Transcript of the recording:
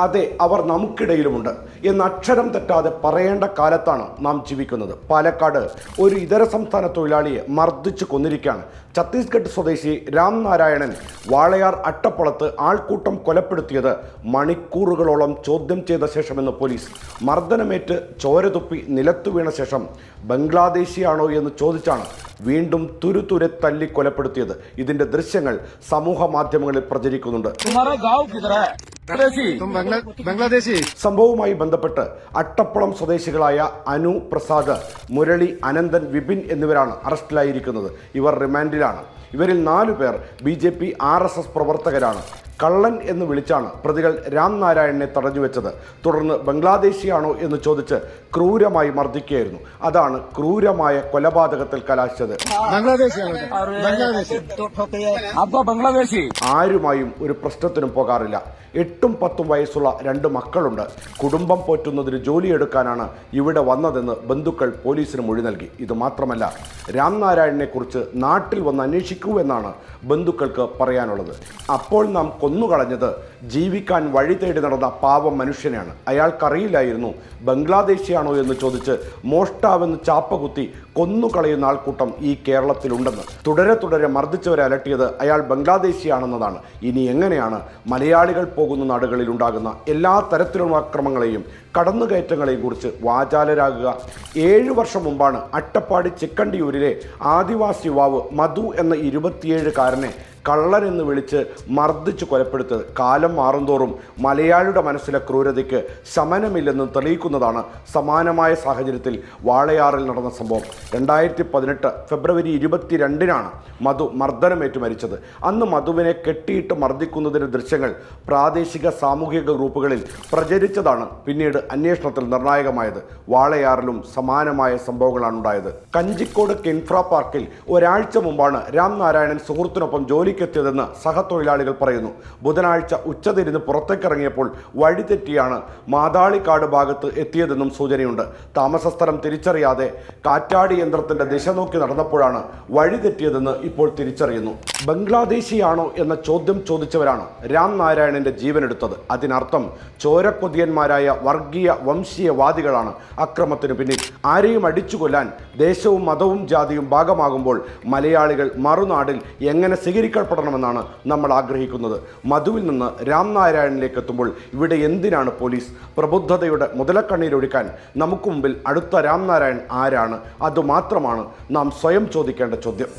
അതെ അവർ നമുക്കിടയിലുമുണ്ട്. എന്ന് അക്ഷരം തെറ്റാതെ പറയേണ്ട കാലത്താണ് നാം ജീവിക്കുന്നത്. പാലക്കാട് ഒരു ഇതര സംസ്ഥാന തൊഴിലാളിയെ മർദ്ദിച്ചു കൊന്നിരിക്കുകയാണ്. ഛത്തീസ്ഗഡ് സ്വദേശി രാം നാരായണൻ വാളയാർ അട്ടപ്പുളത്ത് ആൾക്കൂട്ടം കൊലപ്പെടുത്തിയത് മണിക്കൂറുകളോളം ചോദ്യം ചെയ്ത ശേഷമെന്ന് പോലീസ്. മർദ്ദനമേറ്റ് ചോരതുപ്പി നിലത്തു വീണ ശേഷം ബംഗ്ലാദേശിയാണോ എന്ന് ചോദിച്ചാണ് വീണ്ടും തുരുതുരെ തല്ലി കൊലപ്പെടുത്തിയത്. ഇതിന്റെ ദൃശ്യങ്ങൾ സമൂഹ മാധ്യമങ്ങളിൽ പ്രചരിക്കുന്നുണ്ട്. ബംഗ്ലാദേശി. സംഭവവുമായി ബന്ധപ്പെട്ട് അട്ടപ്പുളം സ്വദേശികളായ അനു പ്രസാദ് മുരളി അനന്തൻ വിപിൻ എന്നിവരാണ് അറസ്റ്റിലായിരിക്കുന്നത്. ഇവർ റിമാൻഡിലാണ്. ഇവരിൽ നാലു പേർ B J P R S S പ്രവർത്തകരാണ്. കള്ളൻ എന്ന് വിളിച്ചാണ് പ്രതികൾ രാം നാരായണനെ തടഞ്ഞു വെച്ചത്. തുടർന്ന് ബംഗ്ലാദേശിയാണോ എന്ന് ചോദിച്ച് ക്രൂരമായി മർദ്ദിക്കുകയായിരുന്നു. അതാണ് ക്രൂരമായ കൊലപാതകത്തിൽ കലാശിച്ചത്. ആരുമായും ഒരു പ്രശ്നത്തിനും പോകാറില്ല. എട്ടും പത്തും വയസ്സുള്ള രണ്ട് മക്കളുണ്ട്. കുടുംബം പോറ്റുന്നതിന് ജോലിയെടുക്കാനാണ് ഇവിടെ വന്നതെന്ന് ബന്ധുക്കൾ പോലീസിന് മൊഴി നൽകി. ഇത് മാത്രമല്ല രാംനാരായണനെ കുറിച്ച് നാട്ടിൽ വന്ന് അന്വേഷിക്കൂ എന്നാണ് ബന്ധുക്കൾക്ക് പറയാനുള്ളത്. അപ്പോൾ നാം കൊന്നുകളഞ്ഞത് ജീവിക്കാൻ വഴി തേടി നടന്ന പാവം മനുഷ്യനെയാണ്. അയാൾക്കറിയില്ലായിരുന്നു ബംഗ്ലാദേശിയാണോ എന്ന് ചോദിച്ച് മോഷ്ടാവെന്ന് ചാപ്പകുത്തി കൊന്നുകളയുന്ന ആൾക്കൂട്ടം ഈ കേരളത്തിലുണ്ടെന്ന്. തുടരെ തുടരെ മർദ്ദിച്ചവരെ അലട്ടിയത് അയാൾ ബംഗ്ലാദേശിയാണെന്നതാണ്. ഇനി എങ്ങനെയാണ് മലയാളികൾ പോകുന്ന നാടുകളിൽ ഉണ്ടാകുന്ന എല്ലാ തരത്തിലുള്ള അക്രമങ്ങളെയും കടന്നുകയറ്റങ്ങളെയും കുറിച്ച് വാചാലരാകുക? ഏഴ് വർഷം മുമ്പാണ് അട്ടപ്പാടി ചിക്കണ്ടിയൂരിലെ ആദിവാസി യുവാവ് മധു എന്ന ഇരുപത്തിയേഴുകാരനെ കള്ളൻ എന്ന് വിളിച്ച് മർദ്ദിച്ച് കൊലപ്പെടുത്തത് കാലം മാറുന്തോറും മലയാളിയുടെ മനസ്സിലെ ക്രൂരതയ്ക്ക് ശമനമില്ലെന്ന് തെളിയിക്കുന്നതാണ് സമാനമായ സാഹചര്യത്തിൽ വാളയാറിൽ നടന്ന സംഭവം. രണ്ടായിരത്തി പതിനെട്ട് ഫെബ്രുവരി ഇരുപത്തിരണ്ടിനാണ് മധു മർദ്ദനമേറ്റ് മരിച്ചത്. അന്ന് മധുവിനെ കെട്ടിയിട്ട് മർദ്ദിക്കുന്നതിന്റെ ദൃശ്യങ്ങൾ പ്രാദേശിക സാമൂഹിക ഗ്രൂപ്പുകളിൽ പ്രചരിച്ചതാണ് പിന്നീട് അന്വേഷണത്തിൽ നിർണായകമായത്. വാളയാറിലും സമാനമായ സംഭവങ്ങളാണ് ഉണ്ടായത് കഞ്ചിക്കോട് കിൻഫ്ര പാർക്കിൽ ഒരാഴ്ച മുമ്പാണ് രാം നാരായണൻ സുഹൃത്തിനൊപ്പം ജോലിക്കെത്തിയതെന്ന് സഹതൊഴിലാളികൾ പറയുന്നു. ബുധനാഴ്ച ഉച്ചതിരിഞ്ഞ് പുറത്തേക്കിറങ്ങിയപ്പോൾ വഴിതെറ്റിയാണ് മാതാളിക്കാട് ഭാഗത്ത് എത്തിയതെന്നും സൂചനയുണ്ട്. താമസസ്ഥലം തിരിച്ചറിയാതെ കാറ്റാടി യന്ത്രത്തിന്റെ ദിശ നോക്കി നടന്നപ്പോഴാണ് വഴിതെറ്റിയതെന്ന് ഇപ്പോൾ തിരിച്ചറിയുന്നു. ബംഗ്ലാദേശിയാണോ എന്ന ചോദ്യം ചോദിച്ചവരാണ് രാം നാരായണന്റെ ജീവനെടുത്തത്. അതിനർത്ഥം ചോരക്കൊതിയന്മാരായ വർഗീയ വംശീയവാദികളാണ്. അക്രമത്തിന് പിന്നിൽ ആരെയും അടിച്ചു കൊല്ലാൻ ദേശവും മതവും ജാതിയും ഭാഗമാകുമ്പോൾ മലയാളികൾ മറുനാടിൽ എങ്ങനെ സ്വീകരിക്കപ്പെടണമെന്നാണ് നമ്മൾ ആഗ്രഹിക്കുന്നത്. മധുവിൽ നിന്ന് രാം നാരായണനിലേക്ക് എത്തുമ്പോൾ ഇവിടെ എന്തിനാണ് പോലീസ് പ്രബുദ്ധതയുടെ മുതലക്കണ്ണീരൊഴുക്കാൻ നമുക്ക് മുമ്പിൽ അടുത്ത രാം നാരായൺ ആരാണ്? അതുമാത്രമാണ് നാം സ്വയം ചോദിക്കേണ്ട ചോദ്യം.